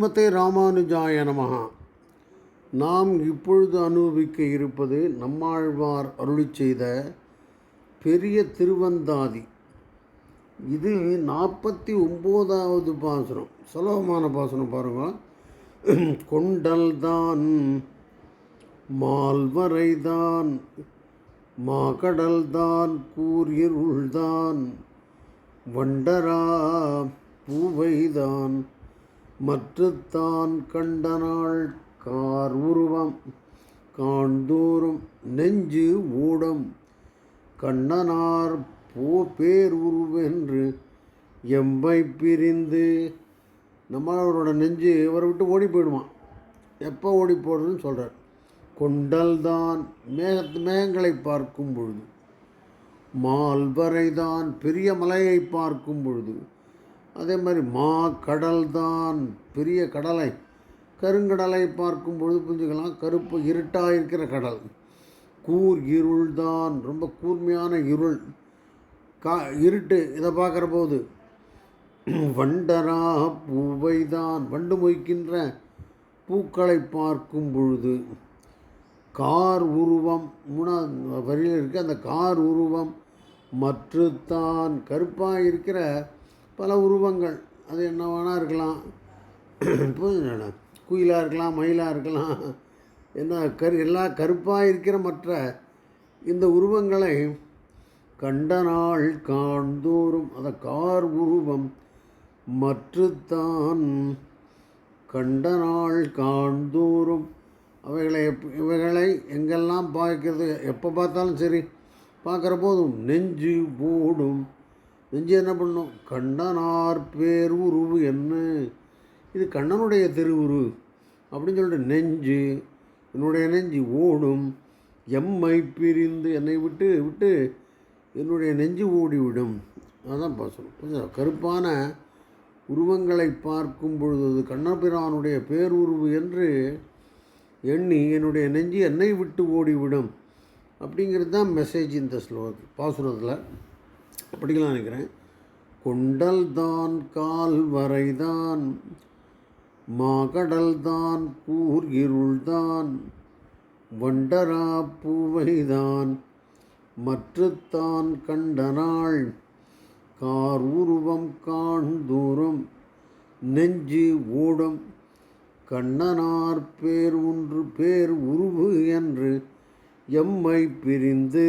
ஸ்ரீமதே ராமானுஜாய நமகா நாம் இப்பொழுது அனுபவிக்க இருப்பது நம்மாழ்வார் அருளி செய்த பெரிய திருவந்தாதி. இது நாற்பத்தி ஒம்போதாவது பாசனம் சுலபமான பாசனம் பாருங்கள் கொண்டல்தான் மால்வரைதான் மாகடல்தான் கூர்யிருள்தான் வண்டரா பூவைதான். மற்றுத்தான் கண்டனாள் கார் உருவம் காண்தோறும் நெஞ்சு ஊடம். கண்ணனார் போ பேர் உருவென்று எம்பை பிரிந்து நம்மளோட நெஞ்சு இவரை விட்டு ஓடி போயிடுவான் எப்போ ஓடி போடுறதுன்னு சொல்கிறார் கொண்டல்தான் மேகத்து மேகங்களை பார்க்கும் பொழுது மால்வரைதான் பெரிய மலையை பார்க்கும் பொழுது அதே மாதிரி மா கடல் தான் பெரிய கடலை. கருங்கடலை பார்க்கும் பொழுது புரிஞ்சுக்கலாம் கருப்பு இருட்டாக இருக்கிற கடல். கூர் இருள் தான் ரொம்ப கூர்மையான இருள். கா இருட்டு இதை பார்க்குற போது வண்டரா பூவை தான் வண்டு மொய்க்கின்ற பூக்களை பார்க்கும் பொழுது கார் உருவம் மூணாவது வரியில் இருக்க அந்த கார் உருவம் மற்றுத்தான் கருப்பாக இருக்கிற பல உருவங்கள். அது என்ன வேணா இருக்கலாம். புரிஞ்சுடா குயிலாக இருக்கலாம் மயிலாக இருக்கலாம். என்ன கரு எல்லா கருப்பாக இருக்கிற மற்ற இந்த உருவங்களை கண்ட நாள் காண்தோறும் அதை கார் உருவம் மற்றுத்தான் கண்ட நாள் காண்தோறும் அவைகளை எப்- இவைகளை எங்கெல்லாம் பார்க்கிறது எப்போ பார்த்தாலும் சரி பார்க்குற போதும் நெஞ்சு போடும். நெஞ்சு என்ன பண்ணும்? கண்ணனார் பேர் உருவு என்ன? இது கண்ணனுடைய திருவுரு அப்படின்னு சொல்லிட்டு நெஞ்சு என்னுடைய நெஞ்சு ஓடும். எம்மை பிரிந்து என்னை விட்டு விட்டு என்னுடைய நெஞ்சு ஓடிவிடும். அதான் பாசனம் கொஞ்சம் கருப்பான உருவங்களை பார்க்கும் பொழுது கண்ணபிரானுடைய பேருருவு என்று எண்ணி என்னுடைய நெஞ்சு என்னை விட்டு ஓடிவிடும். அப்படிங்கிறது தான் மெசேஜ் இந்த ஸ்லோகத்தில் பாசுரத்தில். படிக்கலாம் நினைக்கிறேன். கொண்டல் தான் கால் வரைதான் மாகடல் தான் கூர் இருள்தான் வண்டரா பூவைதான் மற்றுத்தான் கண்டனாள் கார் உருவம் காண்தூரம் நெஞ்சு ஓடும் கண்ணனார் பேர் ஒன்று பேர் உருவு என்று எம்மை பிரிந்து